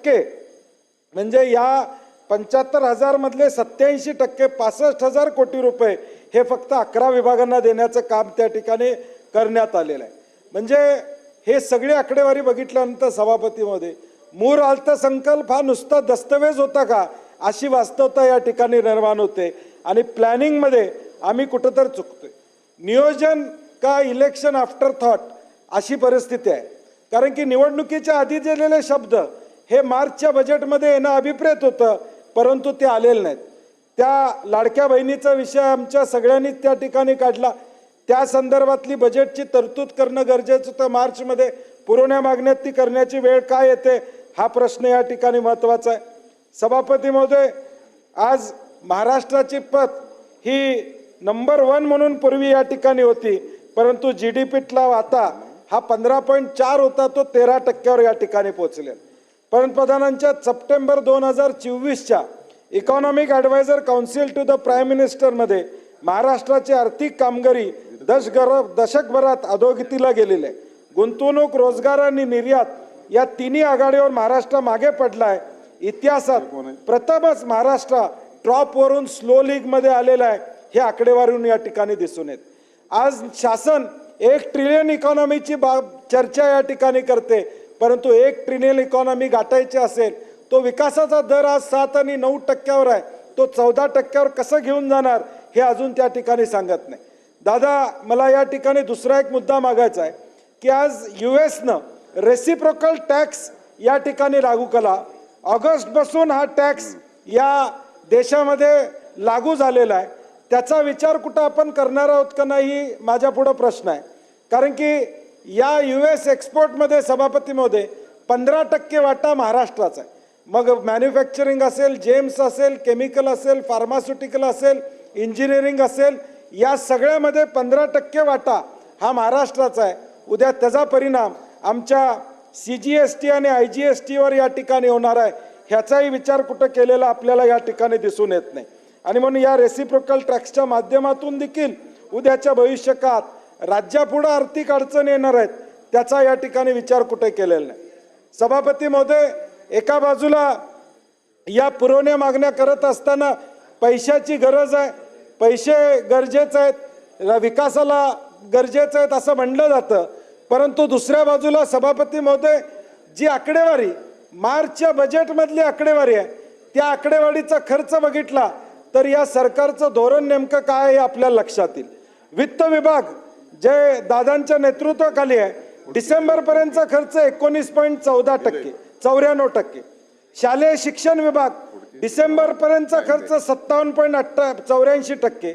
टक्के. म्हणजे या पंच्याहत्तर हजारमधले सत्याऐंशी टक्के पासष्ट हजार कोटी रुपये हे फक्त अकरा विभागांना देण्याचं काम त्या ठिकाणी करण्यात आलेलं आहे. म्हणजे हे सगळी आकडेवारी बघितल्यानंतर सभापतीमध्ये मूळ अर्थसंकल्प हा नुसता दस्तवेज होता का अशी वास्तवता या ठिकाणी निर्माण होते आणि प्लॅनिंगमध्ये आम्ही कुठंतर चुकतोय. नियोजन का इलेक्शन आफ्टर थॉट अशी परिस्थिती आहे. कारण की निवडणुकीच्या आधी दिलेले शब्द हे मार्चच्या बजेटमध्ये येणं अभिप्रेत होतं परंतु ते आलेले नाहीत. त्या लाडक्या बहिणीचा विषय आमच्या सगळ्यांनीच त्या ठिकाणी काढला. त्या संदर्भातली बजेटची तरतूद करणं गरजेचं होतं. मार्चमध्ये पुरवण्या मागण्यात ती करण्याची वेळ काय येते हा प्रश्न या ठिकाणी महत्त्वाचा आहे. सभापती महोदय आज महाराष्ट्राची पत ही नंबर वन म्हणून पूर्वी या ठिकाणी होती परंतु जी डी पीतला आता हा पंधरा पॉईंट चार होता तो तेरा टक्क्यावर या ठिकाणी पोहोचले पंतप्रधानांच्या सप्टेंबर दोन हजार चोवीसच्या economic adviser council to the prime मिनिस्टरमध्ये महाराष्ट्राची आर्थिक कामगिरी दशगर दशकभरात अधोगतीला गेलेली. आहे गुंतवणूक रोजगार आणि निर्यात या तिन्ही आघाडीवर महाराष्ट्र मागे पडला आहे इतिहासात प्रथमच महाराष्ट्र ट्रॉपवरून स्लो लीगमध्ये आलेला आहे हे आकडेवारीवरून या ठिकाणी दिसून येत. आज शासन एक ट्रिलियन इकॉनॉमीची बाब चर्चा या ठिकाणी करते. परंतु एक ट्रिलियन इकॉनॉमी गाठायची असेल तो विकासाचा दर आज सात आणि नऊ टक्क्यावर आहे. तो चौदा टक्क्यावर कसं घेऊन जाणार हे अजून त्या ठिकाणी सांगत नाही. दादा मला या ठिकाणी दुसरा एक मुद्दा मागायचा आहे की आज यू एसनं रेसिप्रोकल टॅक्स या ठिकाणी लागू केला ऑगस्टपासून हा टॅक्स या देशामध्ये लागू झालेला आहे. त्याचा विचार कुठं आपण करणार आहोत का नाही माझ्यापुढं माझ्या पुढं प्रश्न आहे. कारण की या यू एस एक्सपोर्टमध्ये सभापतीमध्ये पंधरा टक्के वाटा महाराष्ट्राचा आहे. मग मॅन्युफॅक्चरिंग असेल जेम्स असेल केमिकल असेल फार्मास्युटिकल असेल इंजिनिअरिंग असेल या सगळ्यामध्ये पंधरा टक्के वाटा हा महाराष्ट्राचा आहे. उद्या त्याचा परिणाम आमच्या सी जी एस टी आणि आय जी एस टीवर या ठिकाणी होणार आहे. ह्याचाही विचार कुठं केलेला आपल्याला या ठिकाणी दिसून येत नाही. आणि म्हणून या रेसिप्रोकल ट्रॅक्सच्या माध्यमातून देखील उद्याच्या भविष्यकाळात राज्यापुढं आर्थिक अडचण येणार आहेत त्याचा या ठिकाणी विचार कुठे केलेला नाही. सभापती महोदय एका बाजूला या पुरवण्या मागण्या करत असताना पैशाची गरज आहे पैसे गरजेचे आहेत विकासाला गरजेचं आहेत असं म्हणलं जातं परंतु दुसऱ्या बाजूला सभापती महोदय जी आकडेवारी मार्चच्या बजेटमधली आकडेवारी आहे त्या आकडेवारीचा खर्च बघितला तर या सरकारचं धोरण नेमकं काय आहे हे आपल्याला लक्षात येईल. वित्त विभाग जे दादांच्या नेतृत्वाखाली आहे डिसेंबरपर्यंतचा खर्च एकोणीस पॉईंट चौदा टक्के चौऱ्याण्णव टक्के. शालेय शिक्षण विभाग डिसेंबरपर्यंतचा खर्च सत्तावन्न पॉईंट अठ्ठा चौऱ्याऐंशी टक्के.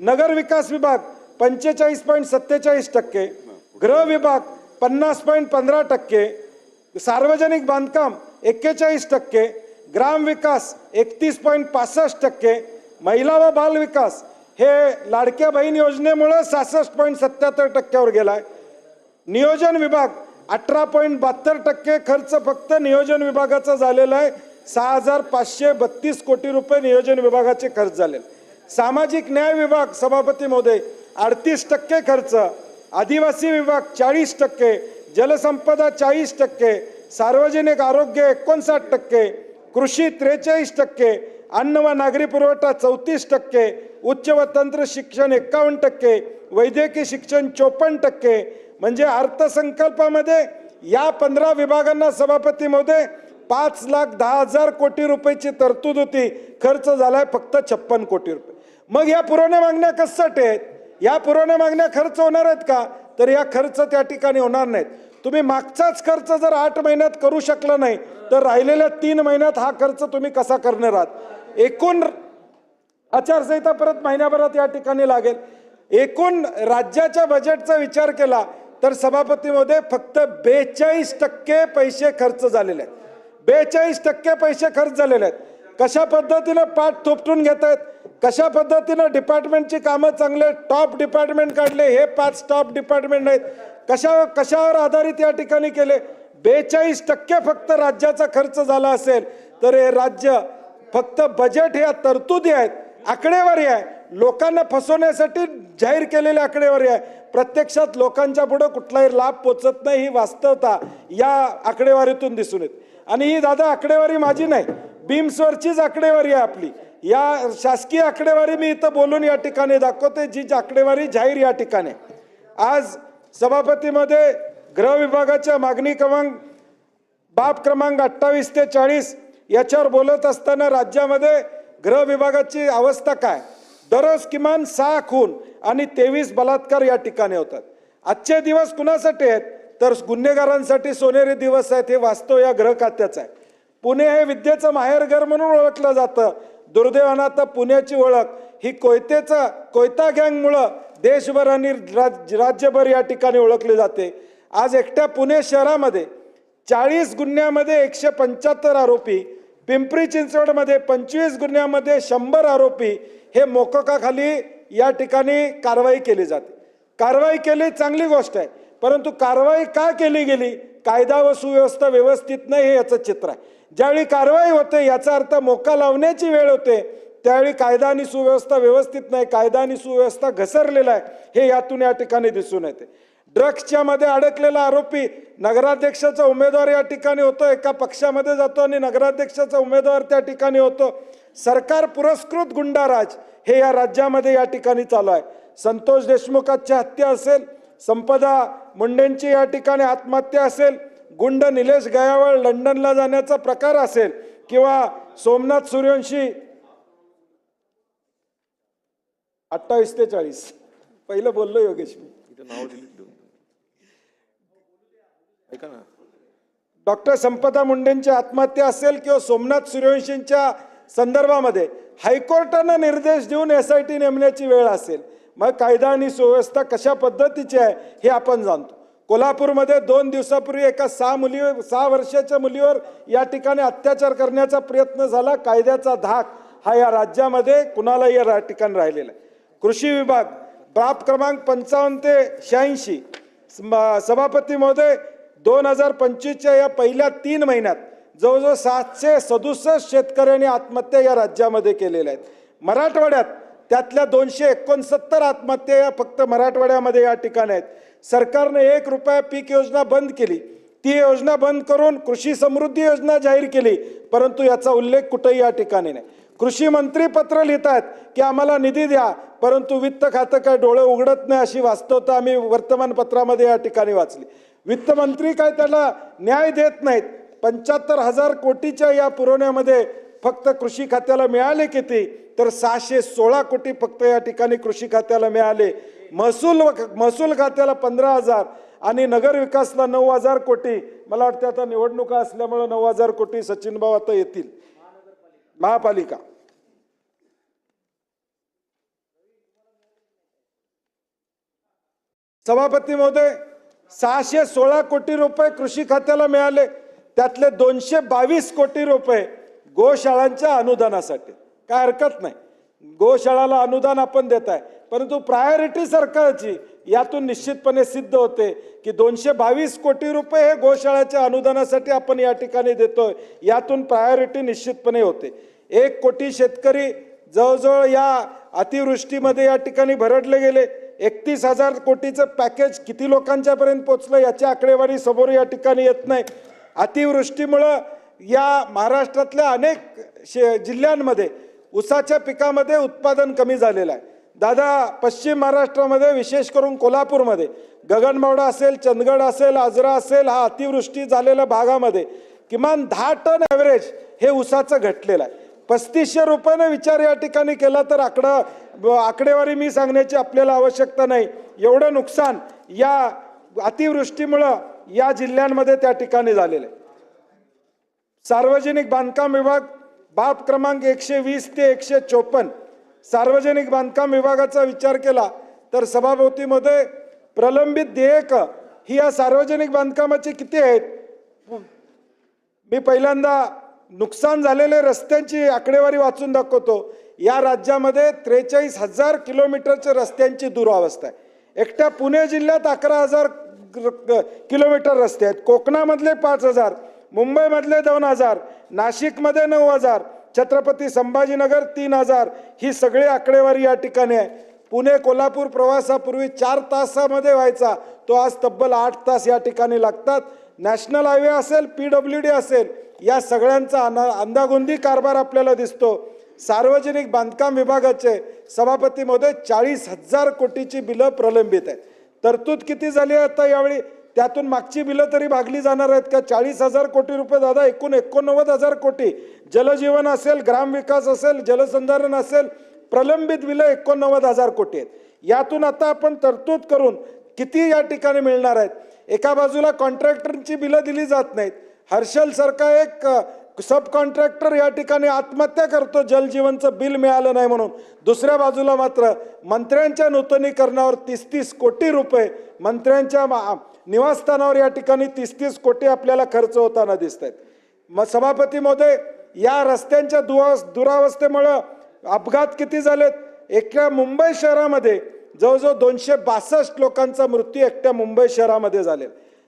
नगर विकास विभाग पंचेचाळीस पॉईंट सत्तेचाळीस टक्के. गृह विभाग पन्नास पॉईंट पंधरा टक्के. सार्वजनिक बांधकाम एक्केचाळीस टक्के. ग्रामविकास एकतीस पॉईंट पासष्ट टक्के. महिला व बाल विकास हे लाडक्या बहीण योजनेमुळं सहासष्ट पॉईंट सत्याहत्तर टक्क्यावर गेलाय. नियोजन विभाग अठरा पॉईंट बहात्तर टक्के खर्च फक्त नियोजन विभागाचा झालेला आहे. सहा हजार पाचशे बत्तीस कोटी रुपये नियोजन विभागाचे खर्च झाले. सामाजिक न्याय विभाग सभापती महोदय अडतीस टक्के खर्च. आदिवासी विभाग चाळीस टक्के. जलसंपदा चाळीस टक्के. सार्वजनिक आरोग्य एकोणसाठ टक्के. कृषी त्रेचाळीस टक्के. अन्न व नागरी पुरवठा चौतीस टक्के उच्च व तंत्र शिक्षण एकावन्न टक्के वैद्यकीय शिक्षण चोपन्न टक्के. म्हणजे अर्थसंकल्पामध्ये या पंधरा विभागांना सभापती महोदय पाच लाख दहा हजार कोटी रुपयाची तरतूद होती. खर्च झालाय फक्त छप्पन कोटी रुपये. मग या पुरवण्या मागण्या कशासाठी आहेत? या पुरवण्या मागण्या खर्च होणार आहेत का? तर या खर्च त्या ठिकाणी होणार नाहीत. तुम्ही मागचाच खर्च जर आठ महिन्यात करू शकला नाही तर राहिलेल्या तीन महिन्यात हा खर्च तुम्ही कसा करणार आहात? एकूण आचारसंहिता परत महिन्याभरात या ठिकाणी लागेल. एकूण राज्याच्या बजेटचा विचार केला तर सभापतीमध्ये फक्त बेचाळीस टक्के पैसे खर्च झालेले आहेत. बेचाळीस टक्के पैसे खर्च झालेले आहेत. कशा पद्धतीनं पाठ थोपटून घेत आहेत कशा पद्धतीनं डिपार्टमेंटची कामं चांगले टॉप डिपार्टमेंट काढले? हे पाच टॉप डिपार्टमेंट आहेत. कशा कशावर आधारित या ठिकाणी केले? बेचाळीस टक्के फक्त राज्याचा खर्च झाला असेल तर हे राज्य फक्त बजेट ह्या तरतुदी आहेत आकडेवारी आहे. लोकांना फसवण्यासाठी जाहीर केलेली आकडेवारी आहे. प्रत्यक्षात लोकांच्या पुढं कुठलाही लाभ पोचत नाही ही वास्तवता या आकडेवारीतून दिसून येत. आणि ही दादा आकडेवारी माझी नाही बीम्सवरचीच आकडेवारी आहे आपली. या शासकीय आकडेवारी मी इथं बोलून या ठिकाणी दाखवते जी आकडेवारी जाहीर या ठिकाणी आहे. आज सभापतीमध्ये गृह विभागाच्या मागणी क्रमांक बाब क्रमांक अठ्ठावीस ते चाळीस याच्यावर बोलत असताना राज्यामध्ये गृह विभागाची अवस्था काय? दररोज किमान सहा खून आणि तेवीस बलात्कार या ठिकाणी होतात. आजचे दिवस कुणासाठी आहेत? तर गुन्हेगारांसाठी सोनेरी दिवस आहेत हे वास्तव या गृह खात्याचं आहे. पुणे हे विद्येचं माहेरघर म्हणून ओळखलं जातं. दुर्दैवानं आता पुण्याची ओळख ही कोयतेचं कोयता गँगमुळं देशभर आणि राज राज्यभर या ठिकाणी ओळखली जाते. आज एकट्या पुणे शहरामध्ये चाळीस गुन्ह्यामध्ये एकशे पंच्याहत्तर आरोपी पिंपरी चिंचवडमध्ये पंचवीस गुन्ह्यामध्ये शंभर आरोपी हे मोकोकाखाली या ठिकाणी कारवाई केली जाते. कारवाई केली चांगली गोष्ट आहे परंतु कारवाई का केली गेली? कायदा व सुव्यवस्था व्यवस्थित नाही हे याचं चित्र आहे. ज्यावेळी कारवाई होते याचा अर्थ मोका लावण्याची वेळ होते त्यावेळी कायदा आणि सुव्यवस्था व्यवस्थित नाही कायदा आणि सुव्यवस्था घसरलेला आहे हे यातून या ठिकाणी दिसून येते. ड्रग्सच्या मध्ये अडकलेला आरोपी नगराध्यक्षाचा उमेदवार या ठिकाणी होतो एका पक्षामध्ये जातो आणि नगराध्यक्षाचा उमेदवार त्या ठिकाणी होतो. सरकार पुरस्कृत गुंडाराज हे या राज्यामध्ये या ठिकाणी चालू आहे. संतोष देशमुखाची हत्या असेल संपदा मुंडेंची या ठिकाणी आत्महत्या असेल गुंड निलेश गयावळ लंडनला जाण्याचा प्रकार असेल किंवा सोमनाथ सूर्यवंशी अठ्ठावीस ते चाळीस. पहिलं बोललो योगेश मी. नाव दिली. ऐका ना. डॉक्टर संपदा मुंडेंची आत्महत्या असेल किंवा सोमनाथ सूर्यवंशींच्या संदर्भामध्ये हायकोर्टानं निर्देश देऊन एस आय टी नेमण्याची वेळ असेल. मग कायदा आणि सुव्यवस्था कशा पद्धतीची आहे हे आपण जाणतो. कोल्हापूरमध्ये दोन दिवसापूर्वी एका सहा मुली सहा वर्षाच्या मुलीवर या ठिकाणी अत्याचार करण्याचा प्रयत्न झाला. कायद्याचा धाक हा या राज्यामध्ये कुणालाही या ठिकाणी राहिलेला आहे. कृषी विभाग बाप क्रमांक पंचावन्न ते शहाऐंशी. सभापती महोदय दोन हजार पंचवीसच्या या पहिल्या तीन महिन्यात जवळजवळ सातशे सदुसष्ट शेतकऱ्यांनी आत्महत्या या राज्यामध्ये केलेल्या आहेत. मराठवाड्यात त्यातल्या दोनशे एकोणसत्तर आत्महत्या या फक्त मराठवाड्यामध्ये या ठिकाणी आहेत. सरकारने एक रुपया पीक योजना बंद केली. ती योजना बंद करून कृषी समृद्धी योजना जाहीर केली परंतु याचा उल्लेख कुठेही या ठिकाणी नाही. कृषी मंत्री पत्र लिहितात की आम्हाला निधी द्या परंतु वित्त खातं काय डोळे उघडत नाही अशी वास्तवता आम्ही वर्तमानपत्रामध्ये या ठिकाणी वाचली. वित्तमंत्री काय त्याला न्याय देत नाहीत. पंच्याहत्तर हजार कोटीच्या या पुरवण्यामध्ये फक्त कृषी खात्याला मिळाले किती? तर सहाशे सोळा कोटी फक्त या ठिकाणी कृषी खात्याला मिळाले. महसूल महसूल खात्याला पंधरा हजार आणि नगरविकासला नऊ हजार कोटी. मला वाटतं आता निवडणुका असल्यामुळं नऊ हजार कोटी सचिन भाऊ आता येतील. महापालिका. सभापती महोदय सहाशे सोळा कोटी रुपये कृषी खात्याला मिळाले. त्यातले दोनशे बावीस कोटी रुपये गोशाळांच्या अनुदानासाठी. काय हरकत नाही. गोशाळाला अनुदान आपण देत आहे. परंतु प्रायोरिटी सरकारची यातून निश्चितपणे सिद्ध होते की दोनशे बावीस कोटी रुपये हे गोशाळाच्या अनुदानासाठी आपण या ठिकाणी देतोय. यातून प्रायोरिटी निश्चितपणे होते. एक कोटी शेतकरी जवळजवळ या अतिवृष्टीमध्ये या ठिकाणी भरडले गेले. एकतीस हजार कोटीचं पॅकेज किती लोकांच्यापर्यंत पोचलं याची आकडेवारी समोर या ठिकाणी येत नाही. अतिवृष्टीमुळं या महाराष्ट्रातल्या अनेक शे जिल्ह्यांमध्ये उसाच्या पिकामध्ये उत्पादन कमी झालेलं आहे. दादा पश्चिम महाराष्ट्रामध्ये विशेष करून कोल्हापूरमध्ये गगनबावडा असेल चंदगड असेल आजरा असेल हा अतिवृष्टी झालेल्या भागामध्ये किमान दहा टन ॲव्हरेज हे उसाचं घटलेलं आहे. पस्तीसशे रुपयानं विचार या ठिकाणी केला तर आकडा ब- आकडेवारी मी सांगण्याची आपल्याला आवश्यकता नाही. एवढं नुकसान या अतिवृष्टीमुळं या जिल्ह्यांमध्ये त्या ठिकाणी झालेलं आहे. सार्वजनिक बांधकाम विभाग बाब क्रमांक एकशे वीस ते एकशे चोपन्न. सार्वजनिक बांधकाम विभागाचा विचार केला तर सभाभोवतीमध्ये प्रलंबित देयक ही या सार्वजनिक बांधकामाची किती आहेत? मी पहिल्यांदा नुकसान झालेले रस्त्यांची आकडेवारी वाचून दाखवतो. या राज्यामध्ये त्रेचाळीस हजार किलोमीटरच्या रस्त्यांची दुरावस्था आहे. एकट्या पुणे जिल्ह्यात अकरा हजार किलोमीटर रस्ते आहेत. कोकणामधले पाच हजार मुंबईमधले दोन हजार नाशिकमध्ये नऊ हजार छत्रपती संभाजीनगर तीन हजार ही सगळी आकडेवारी या ठिकाणी आहे. पुणे कोल्हापूर प्रवासापूर्वी चार तासामध्ये व्हायचा. तो आज तब्बल आठ तास या ठिकाणी लागतात. नॅशनल हायवे असेल पी डब्ल्यू डी असेल या सगळ्यांचा अना अंदागुंदी कारभार आपल्याला दिसतो. सार्वजनिक बांधकाम विभागाचे सभापती महोदय चाळीस हजार कोटीची बिलं प्रलंबित आहेत. तरतूद किती झाली आहे आता यावेळी? त्यातून मागची बिलं तरी भागली जाणार आहेत का? चाळीस हजार कोटी रुपये दादा एकूण एकोणनव्वद हजार कोटी. जलजीवन असेल ग्रामविकास असेल जलसंधारण असेल प्रलंबित बिलं एकोणनव्वद हजार कोटी आहेत. यातून आता आपण तरतूद करून किती या ठिकाणी मिळणार आहेत? एका बाजूला कॉन्ट्रॅक्टरची बिलं दिली जात नाहीत. हर्षल सारखा एक सब कॉन्ट्रॅक्टर या ठिकाणी आत्महत्या करतो जलजीवनचं बिल मिळालं नाही म्हणून. दुसऱ्या बाजूला मात्र मंत्र्यांच्या नूतनीकरणावर तीस तीस कोटी रुपये मंत्र्यांच्या निवासस्थानावर या ठिकाणी तीस तीस कोटी आपल्याला खर्च होताना दिसत आहेत मग सभापती महोदय या रस्त्यांच्या दुवा दुरावस्थेमुळं अपघात किती झालेत? एका मुंबई शहरामध्ये जवळजवळ दोनशे बासष्ट लोकांचा मृत्यू एकट्या मुंबई शहरामध्ये झाले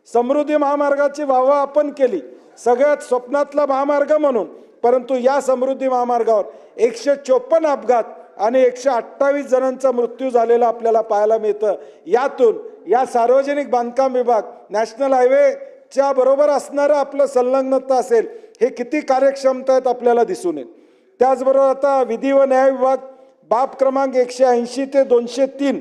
समृद्धी महामार्गाची वाहवा आपण केली. सगळ्यात स्वप्नातला महामार्ग म्हणून. परंतु या समृद्धी महामार्गावर एकशे चोपन्न अपघात आणि एकशे अठ्ठावीस जणांचा मृत्यू झालेला आपल्याला पाहायला मिळतं. यातून या सार्वजनिक बांधकाम विभाग नॅशनल हायवेच्या बरोबर असणारं आपलं संलग्नता असेल हे किती कार्यक्षमता आहेत आपल्याला दिसून येईल. त्याचबरोबर आता विधी व न्याय विभाग बाब क्रमांक एकशे ऐंशी ते दोनशे तीन.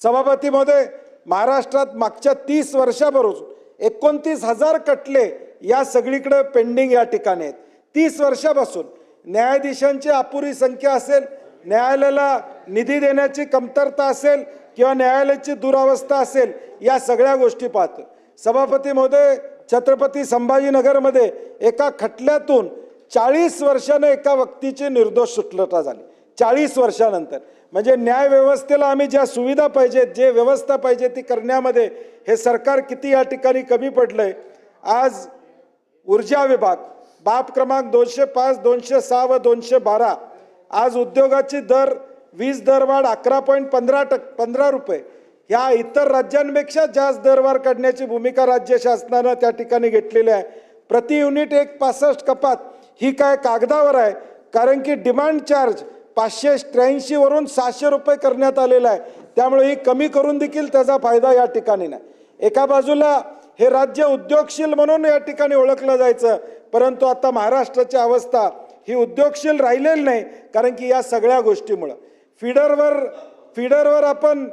सभापतीमध्ये महाराष्ट्रात मागच्या तीस वर्षापासून एकोणतीस हजार कटले या सगळीकडे पेंडिंग या ठिकाणी आहेत. तीस वर्षापासून न्यायाधीशांची अपुरी संख्या असेल न्यायालयाला निधी देण्याची कमतरता असेल किंवा न्यायालयाची दुरावस्था असेल या सगळ्या गोष्टी पाहतो. सभापती महोदय छत्रपती संभाजीनगरमध्ये एका खटल्यातून चाळीस वर्षानं एका व्यक्तीची निर्दोष सुटलता झाली. चाळीस वर्षानंतर. म्हणजे न्याय व्यवस्थेला आम्ही ज्या सुविधा पाहिजेत जे व्यवस्था पाहिजे ती करण्यामध्ये हे सरकार किती या ठिकाणी कमी पडलं आहे आज ऊर्जा विभाग बाब क्रमांक दोनशे पाच दोनशे सहा व दोनशे बारा आज उद्योगाची दर वीज दरवाढ अकरा पॉईंट पंधरा टक पंधरा रुपये. ह्या इतर राज्यांपेक्षा जास्त दरवाढ काढण्याची भूमिका राज्य शासनानं त्या ठिकाणी घेतलेली आहे. प्रति युनिट एक पासष्ट कपात ही काय कागदावर आहे? कारण की डिमांड चार्ज पाचशे त्र्याऐंशीवरून सहाशे रुपये करण्यात आलेलं आहे. त्यामुळे ही कमी करून देखील त्याचा फायदा या ठिकाणी नाही. एका बाजूला हे राज्य उद्योगशील म्हणून या ठिकाणी ओळखलं जायचं परंतु आता महाराष्ट्राची अवस्था ही उद्योगशील राहिलेली नाही कारण की या सगळ्या गोष्टीमुळं. फिडरवर फिडरवर आपण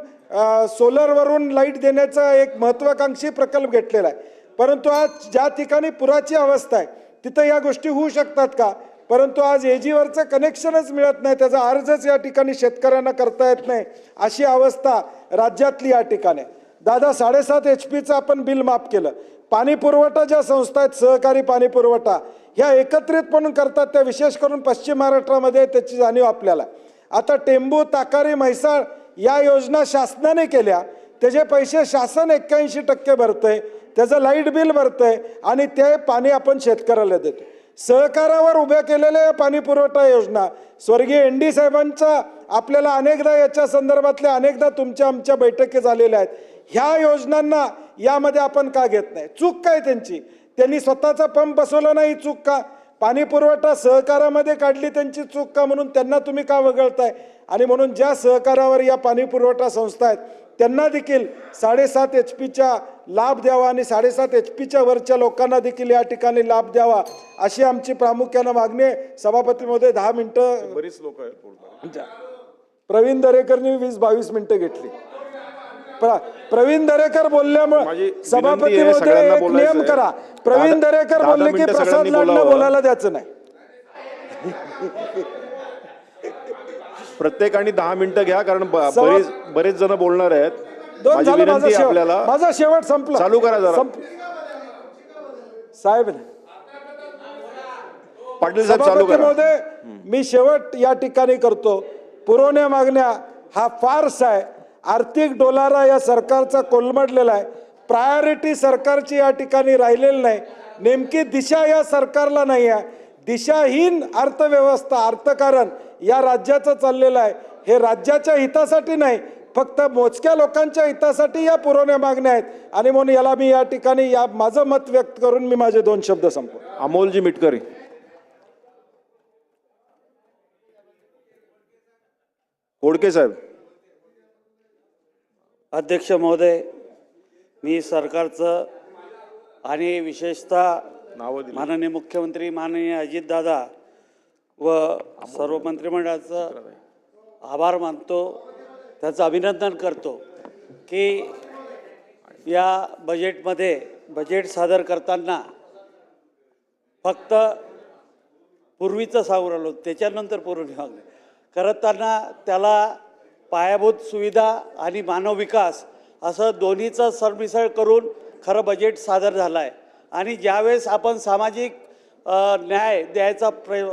सोलरवरून लाइट देण्याचा एक महत्त्वाकांक्षी प्रकल्प घेतलेला आहे. परंतु आज ज्या ठिकाणी पुराची अवस्था आहे तिथं या गोष्टी होऊ शकतात का? परंतु आज एजीवरचं कनेक्शनच मिळत नाही त्याचा अर्जच या ठिकाणी शेतकऱ्यांना करता येत नाही अशी अवस्था राज्यातली या ठिकाणी. आहे. दादा साडेसात एच पीचं आपण बिल माफ केलं. पाणी पुरवठा ज्या संस्था आहेत सहकारी पाणी पुरवठा ह्या एकत्रितपणून करतात त्या विशेष करून पश्चिम महाराष्ट्रामध्ये त्याची जाणीव आपल्याला. आता टेंबू ताकारी म्हैसाळ या योजना शासनाने केल्या. त्याचे पैसे शासन एक्क्याऐंशी टक्के भरतंय त्याचं लाइट बिल भरतंय आणि ते पाणी आपण शेतकऱ्याला देतो सहकारावर उभ्या केलेल्या या पाणी पुरवठा योजना स्वर्गीय एन डी साहेबांचा आपल्याला अनेकदा याच्या संदर्भातल्या अनेकदा तुमच्या आमच्या बैठकी झालेल्या आहेत. ह्या योजनांना यामध्ये आपण का घेत नाही? चूक काय त्यांची? त्यांनी स्वतःचा पंप बसवला नाही चूक का? पाणी पुरवठा सहकारामध्ये काढली त्यांची चूक का? म्हणून त्यांना तुम्ही का वगळताय? आणि म्हणून ज्या सहकारावर या पाणी पुरवठा संस्था आहेत त्यांना देखील साडेसात एच पीचा लाभ द्यावा आणि साडेसात एच पीच्या वरच्या लोकांना देखील या ठिकाणी लाभ द्यावा अशी आमची प्रामुख्यानं मागणी आहे. सभापती महोदय दहा मिनिटं बरीच लोक आहेत प्रवीण दरेकरनी वीस बावीस मिनिटं घेतली. प्र- प्रवीण दरेकर बोलल्यामुळे सभापती महोदय एक नियम. करा. प्रवीण दरेकर बोलले की प्रसाद लाडला. बोलायला द्यायचं नाही. प्रत्येकाने दहा मिनिटं घ्या कारण ब- सवा- बरेच बरेच जण बोलणार आहेत. दोन माझी झालं माझा विनंती आहे शेवट आपल्याला. माझा शेवट संपला. चालू करा जरा. संप- साहेब पाटील साहेब चालू सभापती करा. महोदय मी शेवट या ठिकाणी करतो. पुरवण्या मागण्या हा फार्स आहे. आर्थिक डोलारा या सरकारचा कोलमडलेला आहे. प्रायोरिटी सरकारची या ठिकाणी राहिलेली नाही. नेमकी दिशा या सरकारला नाही आहे. दिशाहीन अर्थव्यवस्था अर्थकारण या राज्याचं चाललेलं आहे. हे राज्याच्या हितासाठी नाही फक्त मोजक्या लोकांच्या हितासाठी या पुरवण्या मागण्या आहेत. आणि म्हणून याला मी या ठिकाणी या माझं मत व्यक्त करून मी माझे दोन शब्द संपवतो. अमोलजी मिटकरी. कोडके साहेब. अध्यक्ष महोदय मी सरकारचं आणि विशेषतः नावं दिली. माननीय मुख्यमंत्री माननीय अजितदादा व सर्व मंत्रिमंडळाचं आभार मानतो त्याचं अभिनंदन करतो की या बजेटमध्ये बजेट सादर करताना फक्त पूर्वीचं सांगून राहिलो त्याच्यानंतर पूर्वी मागणे करताना त्याला पायाभूत सुविधा आणि मानव विकास असं दोन्हीचं सरमिसळ करून खरं बजेट सादर झालं आहे आणि ज्यावेळेस आपण सामाजिक न्याय द्यायचा प्र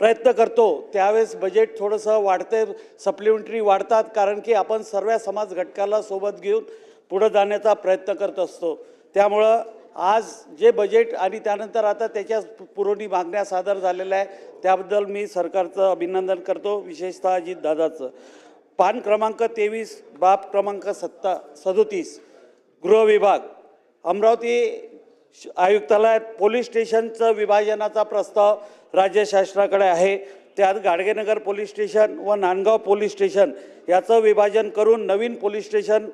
प्रयत्न करतो त्यावेळेस बजेट थोडंसं वाढते सप्लिमेंटरी वाढतात कारण की आपण सर्व समाज घटकाला सोबत घेऊन पुढं जाण्याचा प्रयत्न करत असतो. त्यामुळं आज जे बजेट आणि त्यानंतर आता त्याच्या पुरवणी मागण्या सादर झालेल्या आहे त्याबद्दल मी सरकारचं अभिनंदन करतो विशेषतः अजित दादाचं पान क्रमांक तेवीस बाब क्रमांक सत्ता सदोतीस गृह विभाग. अमरावती आयुक्तालयात पोलीस स्टेशनचं विभाजनाचा प्रस्ताव राज्य शासनाकडे आहे. त्यात गाडगेनगर पोलीस स्टेशन व नांदगाव पोलीस स्टेशन याचं विभाजन करून नवीन पोलीस स्टेशन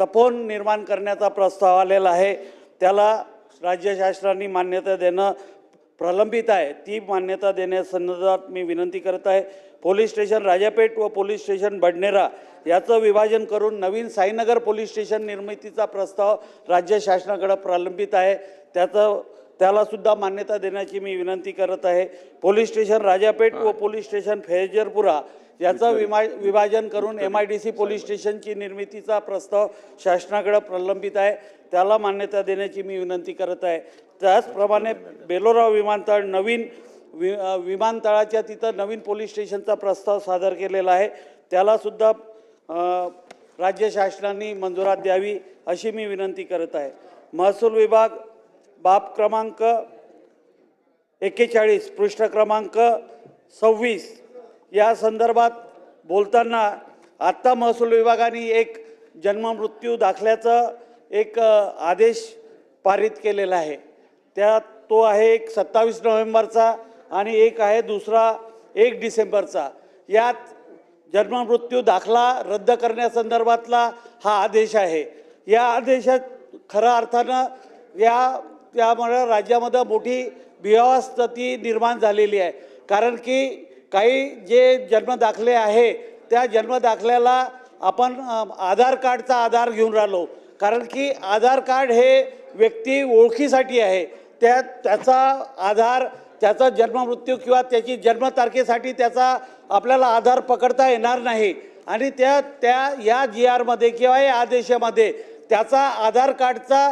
तपोन निर्माण करण्याचा प्रस्ताव आलेला आहे. त्याला राज्य शासनाने मान्यता देणं प्रलंबित आहे. ती मान्यता देण्यासंदर्भात मी विनंती करत आहे. पोलीस स्टेशन राजापेठ व पोलीस स्टेशन बडनेरा याचं विभाजन करून नवीन साईनगर पोलीस स्टेशन निर्मितीचा प्रस्ताव राज्य शासनाकडं प्रलंबित आहे. त्याचं त्यालासुद्धा मान्यता देण्याची मी विनंती करत आहे. पोलीस स्टेशन राजापेठ व पोलीस स्टेशन फैजरपुरा याचं विमा विभाजन करून M I D C police स्टेशनची निर्मितीचा प्रस्ताव शासनाकडे प्रलंबित आहे. त्याला मान्यता देण्याची मी विनंती करत आहे. त्याचप्रमाणे बेलोराव विमानतळ नवीन वि विमानतळाच्या तिथं नवीन पोलीस स्टेशनचा प्रस्ताव सादर केलेला आहे. त्यालासुद्धा राज्य शासनाने मंजुरात द्यावी अशी मी विनंती करत आहे. महसूल विभाग बाब क्रमांक एक्केचाळीस पृष्ठ क्रमांक सव्वीस. या संदर्भात बोलताना आत्ता महसूल विभागाने एक जन्ममृत्यू दाखल्याचं एक आदेश पारित केलेला आहे. त्यात तो आहे एक सत्तावीस नोव्हेंबरचा आणि एक आहे दुसरा एक डिसेंबरचा. यात जन्ममृत्यू दाखला रद्द करण्यासंदर्भातला हा आदेश आहे. या आदेशात खऱ्या अर्थानं या त्यामुळं राज्यामध्ये मोठी व्यवस्थिती निर्माण झालेली आहे. कारण की काही जे जन्मदाखले आहे त्या जन्मदाखल्याला आपण आधार कार्डचा आधार घेऊन राहिलो. कारण की आधार कार्ड हे व्यक्ती ओळखीसाठी आहे. त्या त्याचा आधार त्याचा जन्ममृत्यू किंवा त्याची जन्मतारखेसाठी त्याचा आपल्याला आधार पकडता येणार नाही. आणि त्या त्या या जी आरमध्ये किंवा या आदेशामध्ये त्याचा आधार कार्डचा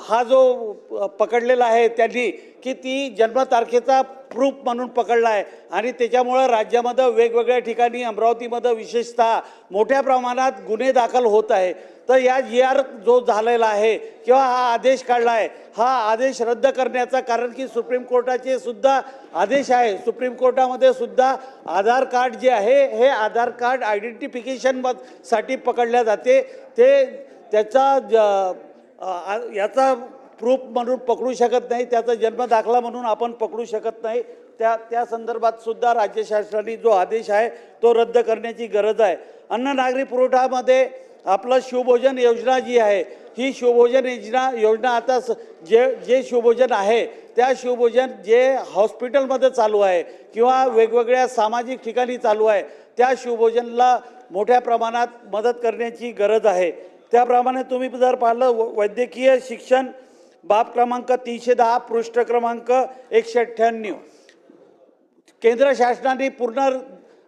हा जो पकडलेला आहे त्यांनी की ती जन्मतारखेचा प्रूफ म्हणून पकडला आहे. आणि त्याच्यामुळं राज्यामध्ये वेगवेगळ्या ठिकाणी अमरावतीमध्ये विशेषतः मोठ्या प्रमाणात गुन्हे दाखल होत आहे. तर या जी आर जो झालेला आहे किंवा हा आदेश काढला आहे हा आदेश रद्द करण्याचा कारण की सुप्रीम कोर्टाचे सुद्धा आदेश आहे. सुप्रीम कोर्टामध्ये सुद्धा आधार कार्ड जे आहे हे आधार कार्ड आयडेंटिफिकेशनसाठी पकडल्या जाते. ते त्याचा ज- याचा प्रूफ म्हणून पकडू शकत नाही त्याचा जन्मदाखला म्हणून आपण पकडू शकत नाही. त्या त्या संदर्भात सुद्धा राज्य शासनाने जो आदेश आहे तो रद्द करण्याची गरज आहे. अन्न नागरी पुरवठामध्ये आपलं शिवभोजन योजना जी आहे ही शिवभोजन योजना योजना आता स- जे जे शिवभोजन आहे त्या शिवभोजन जे हॉस्पिटलमध्ये चालू आहे किंवा वेगवेगळ्या सामाजिक ठिकाणी चालू आहे त्या शिवभोजनला मोठ्या प्रमाणात मदत करण्याची गरज आहे. त्याप्रमाणे तुम्ही जर पाहिलं व- वैद्यकीय शिक्षण बाब क्रमांक तीनशे दहा पृष्ठ क्रमांक एकशे अठ्ठ्याण्णव. केंद्र शासनाने पूर्ण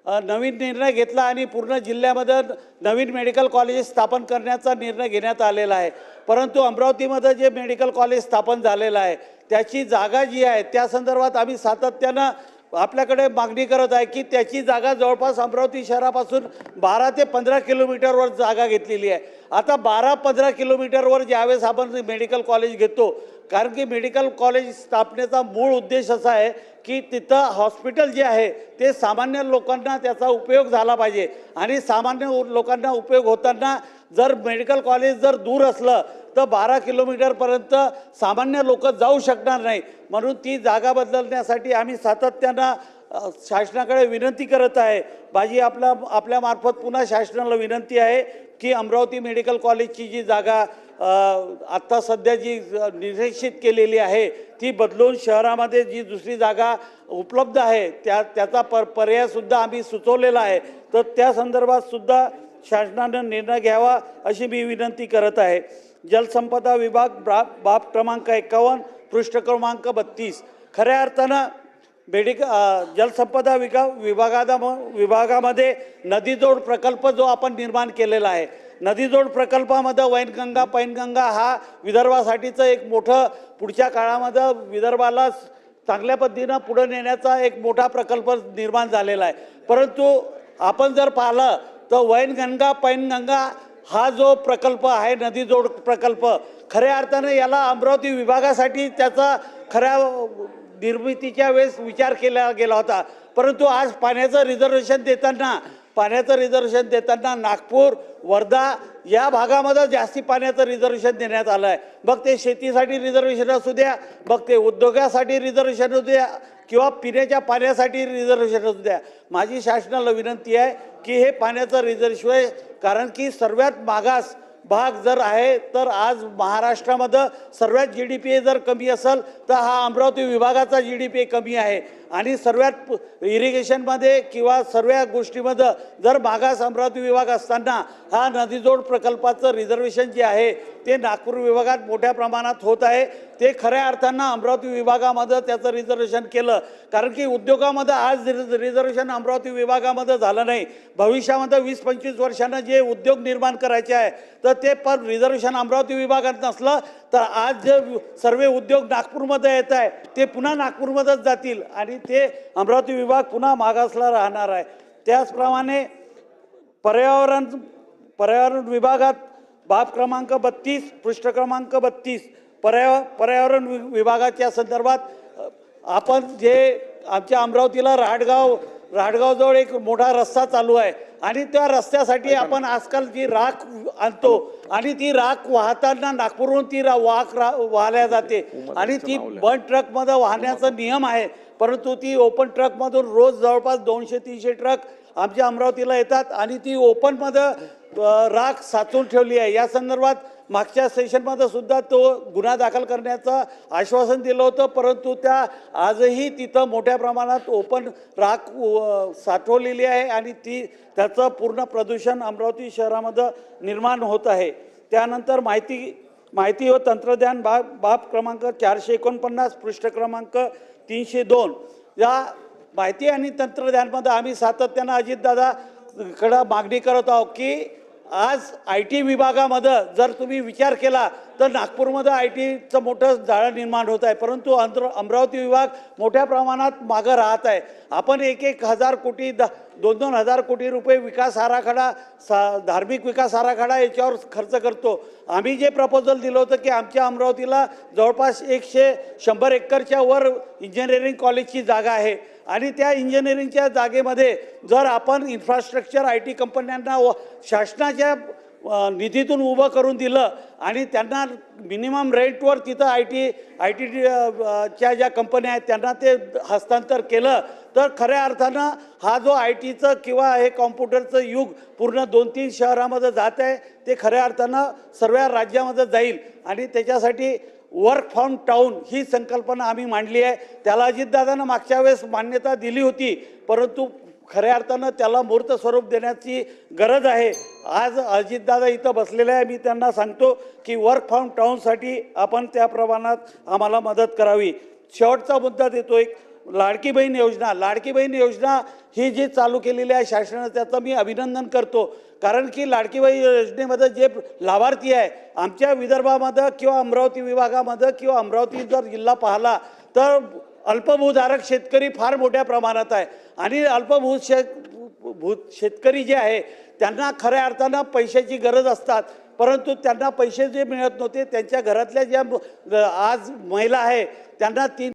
नवीन निर्णय घेतला आणि पूर्ण जिल्ह्यामध्ये नवीन मेडिकल कॉलेजेस स्थापन करण्याचा निर्णय घेण्यात आलेला आहे. परंतु अमरावतीमध्ये जे मेडिकल कॉलेज स्थापन झालेलं आहे त्याची जागा जी आहे त्या संदर्भात आम्ही सातत्यानं आपल्याकडे मागणी करत आहे की त्याची जागा जवळपास अमरावती शहरापासून बारा ते पंधरा किलोमीटरवर जागा घेतलेली आहे. आता बारा पंधरा किलोमीटरवर ज्यावेळेस आपण मेडिकल कॉलेज घेतो कारण की मेडिकल कॉलेज स्थापनेचा मूळ उद्देश असा आहे की तिथं हॉस्पिटल जे आहे ते सामान्य लोकांना त्याचा उपयोग झाला पाहिजे. आणि सामान्य लोकांना उपयोग होताना जर मेडिकल कॉलेज जर दूर असलं तर बारा किलोमीटरपर्यंत सामान्य लोक जाऊ शकणार नाही. म्हणून ती जागा बदलण्यासाठी आम्ही सातत्यानं शासनाकडे विनंती करत आहे. माझी आपला आपल्यामार्फत पुन्हा शासनाला विनंती आहे की अमरावती मेडिकल कॉलेजची जी जागा आत्ता सध्या जी निर्देशित केलेली आहे ती बदलून शहरामध्ये जी दुसरी जागा उपलब्ध आहे त्या त्याचा पर पर्यायसुद्धा आम्ही सुचवलेला आहे. तर त्या संदर्भात सुद्धा शासनानं निर्णय घ्यावा अशी मी विनंती करत आहे. जलसंपदा विभाग बा बाब क्रमांक एकावन्न पृष्ठ क्रमांक बत्तीस. खऱ्या अर्थानं बेडिक जलसंपदा विका विभागादा विभागामध्ये नदीजोड प्रकल्प जो आपण निर्माण केलेला आहे नदीजोड प्रकल्पामध्ये वैनगंगा पैनगंगा हा विदर्भासाठीचं एक मोठं पुढच्या काळामध्ये विदर्भाला चांगल्या पद्धतीनं पुढे नेण्याचा एक मोठा प्रकल्प निर्माण झालेला आहे. परंतु आपण जर पाहिलं तर वैनगंगा पैनगंगा हा जो प्रकल्प आहे नदीजोड प्रकल्प खऱ्या अर्थाने याला अमरावती विभागासाठी त्याचा खऱ्या निर्मितीच्या वेळेस विचार केला गेला होता. परंतु आज पाण्याचं रिझर्वेशन देताना पाण्याचं रिझर्वेशन देताना नागपूर वर्धा या भागामध्ये जास्ती पाण्याचं रिझर्वेशन देण्यात आलं आहे मग ते शेतीसाठी रिझर्वेशन असू द्या मग ते उद्योगासाठी रिझर्वेशन असू द्या किंवा पिण्याच्या पाण्यासाठी रिझर्वेशन असू द्या. माझी शासनाला विनंती आहे की हे पाण्याचं रिझर्वेशन कारण की सर्वात मागास भाग जर आहे तर आज महाराष्ट्रामध्ये सर्वात जी डी पी जर कमी असेल तर हा अमरावती विभागाचा जी डी पी कमी आहे. आणि सर्वात इरिगेशनमध्ये किंवा सर्व गोष्टीमध्ये जर मागास अमरावती विभाग असताना हा नदीजोड प्रकल्पाचं रिझर्वेशन जे आहे ते नागपूर विभागात मोठ्या प्रमाणात होत आहे. ते खऱ्या अर्थानं अमरावती विभागामध्ये त्याचं रिझर्वेशन केलं. कारण की उद्योगामध्ये आज रिझर्वेशन अमरावती विभागामध्ये झालं नाही. भविष्यामध्ये वीस पंचवीस वर्षानं जे उद्योग निर्माण करायचे आहे तर ते पण रिझर्वेशन अमरावती विभागात नसलं तर आज जे सर्व उद्योग नागपूरमध्ये येत आहे ते पुन्हा नागपूरमध्येच जातील आणि ते अमरावती विभाग पुन्हा मागासला राहणार आहे. त्याचप्रमाणे पर्यावरण पर्यावरण विभागात बाब क्रमांक बत्तीस पृष्ठ क्रमांक बत्तीस पर्या पर्यावरण वि- विभागाच्या संदर्भात आपण जे आमच्या अमरावतीला राहाडगाव राहाडगावजवळ एक मोठा रस्ता चालू आहे. आणि त्या रस्त्यासाठी आपण आजकाल जी राख आणतो आणि ती राख वाहताना नागपूरहून ती रा वाक रा वाहल्या जाते. आणि ती बंद ट्रकमध्ये वाहण्याचा नियम आहे. परंतु ती ओपन ट्रकमधून रोज जवळपास दोनशे तीनशे ट्रक आमच्या अमरावतीला येतात आणि ती ओपनमध्ये राख साचून ठेवली आहे. या संदर्भात मागच्या सेशनमध्ये सुद्धा तो गुन्हा दाखल करण्याचं आश्वासन दिलं होतं परंतु त्या आजही तिथं मोठ्या प्रमाणात ओपन राख साठवलेली आहे आणि ती त्याचं पूर्ण प्रदूषण अमरावती शहरामध्ये निर्माण होत आहे. त्यानंतर माहिती माहिती व तंत्रज्ञान बाब बाब क्रमांक चारशे एकोणपन्नास पृष्ठ क्रमांक तीनशे दोन. या माहिती आणि तंत्रज्ञानमध्ये आम्ही सातत्यानं अजितदादा कडं मागणी करत आहोत की आज आय टी विभागामध्ये जर तुम्ही विचार केला तर नागपूरमध्ये आय टीचं मोठं जाळं निर्माण होत आहे. परंतु अंतर अमरावती विभाग मोठ्या प्रमाणात मागं राहत आहे. आपण एक एक हजार कोटी द दोन दोन हजार कोटी रुपये विकास आराखडा सा धार्मिक विकास आराखडा याच्यावर खर्च करतो. आम्ही जे प्रपोजल दिलं होतं की आमच्या अमरावतीला जवळपास एकशे शंभर एकरच्या वर इंजिनिअरिंग कॉलेजची जागा आहे. आणि त्या इंजिनिअरिंगच्या जागेमध्ये जर आपण इन्फ्रास्ट्रक्चर आय टी कंपन्यांना व शासनाच्या निधीतून उभं करून दिलं आणि त्यांना मिनिमम रेंटवर तिथं आय टी आय टी च्या ज्या कंपन्या आहेत त्यांना ते हस्तांतर केलं. तर खऱ्या अर्थानं हा जो आय टीचं किंवा हे कॉम्प्युटरचं युग पूर्ण दोन तीन शहरामध्ये जात आहे ते खऱ्या अर्थानं सर्व राज्यामध्ये जाईल. आणि त्याच्यासाठी वर्क फ्रॉम टाऊन ही संकल्पना आम्ही मांडली आहे. त्याला अजितदादानं मागच्या वेळेस मान्यता दिली होती परंतु खऱ्या अर्थानं त्याला मूर्त स्वरूप देण्याची गरज आहे. आज अजितदादा इथं बसलेले आहे. मी त्यांना सांगतो की वर्क फ्रॉम टाऊनसाठी आपण त्या प्रमाणात आम्हाला मदत करावी. शेवटचा मुद्दा देतो एक. लाडकी बहीण योजना. लाडकी बहीण योजना ही जी चालू केलेली आहे शासनानं त्याचं मी अभिनंदन करतो. कारण की लाडकी बहीण योजनेमध्ये जे लाभार्थी आहे आमच्या विदर्भामध्ये किंवा अमरावती विभागामध्ये किंवा अमरावती जर जिल्हा पाहिला तर अल्पभूधारक शेतकरी फार मोठ्या प्रमाणात आहे. आणि अल्पभूत शेत भूत शेतकरी जे आहे त्यांना खऱ्या अर्थानं पैशाची गरज असतात. परंतु त्यांना पैसे जे मिळत नव्हते त्यांच्या घरातल्या ज्या आज महिला आहे त्यांना तीन